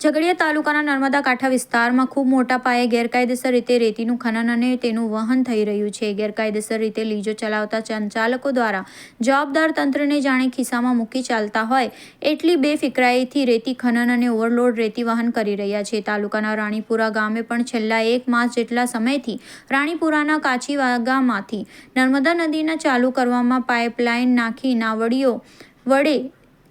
ઝઘડિયા તાલુકાના નર્મદા કાંઠા વિસ્તારમાં ખૂબ મોટા પાયે ગેરકાયદેસર રીતે રેતીનું ખનન અને તેનું વહન થઈ રહ્યું છે. ગેરકાયદેસર રીતે લીજો ચલાવતા સંચાલકો દ્વારા જવાબદાર તંત્રને જાણે ખિસ્સામાં મૂકી ચાલતા હોય એટલી બેફિકરાઈથી રેતી ખનન અને ઓવરલોડ રેતી વહન કરી રહ્યા છે. તાલુકાના રાણીપુરા ગામે પણ છેલ્લા એક માસ જેટલા સમયથી રાણીપુરાના કાચીવાગામાંથી નર્મદા નદીના ચાલુ કરવામાં પાઇપલાઇન નાખી નાવડીઓ વડે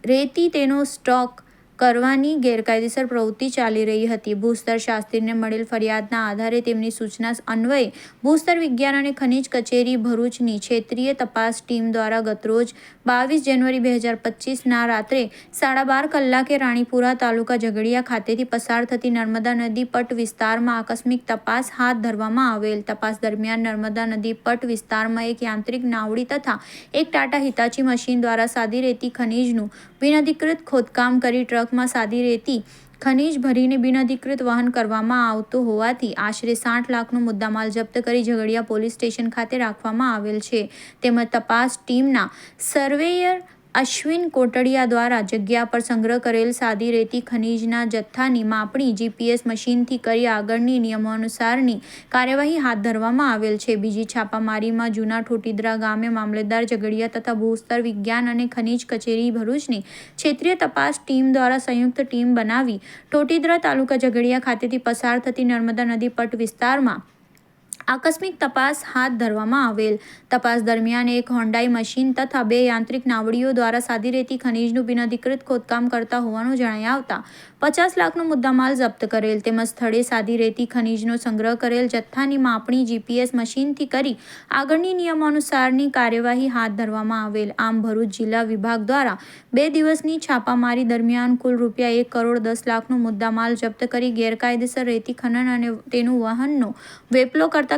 રેતી તેનો સ્ટોક કરવાની ગેરકાયદેસર પ્રવૃત્તિ ચાલી રહી હતી. ભૂસ્તર શાસ્ત્રીને મળેલ ફરિયાદના આધારે તેમની સૂચના અન્વયે ભૂસ્તર વિજ્ઞાન અને ખનિજ કચેરી ભરૂચની ક્ષેત્રીય તપાસ ટીમ દ્વારા ગતરોજ બાવીસ જાન્યુઆરી બે હજાર પચીસના રાત્રે સાડા બાર કલાકે રાણીપુરા તાલુકા ઝઘડિયા ખાતેથી પસાર થતી નર્મદા નદી પટ વિસ્તારમાં આકસ્મિક તપાસ હાથ ધરવામાં આવેલ. તપાસ દરમિયાન નર્મદા નદી પટ વિસ્તારમાં એક યાંત્રિક નાવડી તથા એક ટાટા હિતાચી મશીન દ્વારા સાદી રેતી ખનીજનું બિનઅધિકૃત ખોદકામ કરી ટ્રકમાં સાદી રેતી, ખનીજ ભરીને બિનઅધિકૃત વહન કરવામાં આવતું હોવાથી આશરે સાઠ લાખનો મુદ્દામાલ જપ્ત કરી ઝઘડિયા પોલીસ સ્ટેશન ખાતે રાખવામાં આવેલ છે. તેમજ તપાસ ટીમના સર્વેયર અશ્વિન કોટડિયા દ્વારા જગ્યા પર સંગ્રહ કરેલ સાદી રેતી ખનીજના જથ્થાની માપણી જીપીએસ મશીનથી કરી આગળની નિયમો અનુસારની કાર્યવાહી હાથ ધરવામાં આવેલ છે. બીજી છાપામારીમાં જૂના ઠોટીદરા ગામે મામલતદાર ઝઘડિયા તથા ભૂસ્તર વિજ્ઞાન અને ખનીજ કચેરી ભરૂચની ક્ષેત્રીય તપાસ ટીમ દ્વારા સંયુક્ત ટીમ બનાવી ઠોટીદરા તાલુકા ઝઘડિયા ખાતેથી પસાર થતી નર્મદા નદી પટ વિસ્તારમાં આકસ્મિક તપાસ હાથ ધરવામાં આવેલ. તપાસ દરમિયાન એક હોન્ડાઈ મશીન તથા બે યાંત્રિક નાવડીઓ દ્વારા સાદી રેતી ખનીજનું બિનઅધિકૃત ખોદકામ કરતા હોવાનું જણાઈ આવતા પચાસ લાખનો મુદ્દામાલ જપ્ત કરેલ. તેમજ સ્થળે સાદી રેતી ખનીજનો સંગ્રહ કરેલ જથ્થાની માપણી જીપીએસ મશીનથી કરી આગળની નિયમાનુસારની કાર્યવાહી હાથ ધરવામાં આવેલ. આમ ભરૂચ જિલ્લા વિભાગ દ્વારા બે દિવસની છાપામારી દરમિયાન કુલ રૂપિયા એક કરોડ દસ લાખનો મુદ્દામાલ જપ્ત કરી ગેરકાયદેસર રેતી ખનન અને તેનું વહનનો વેપલો કરતા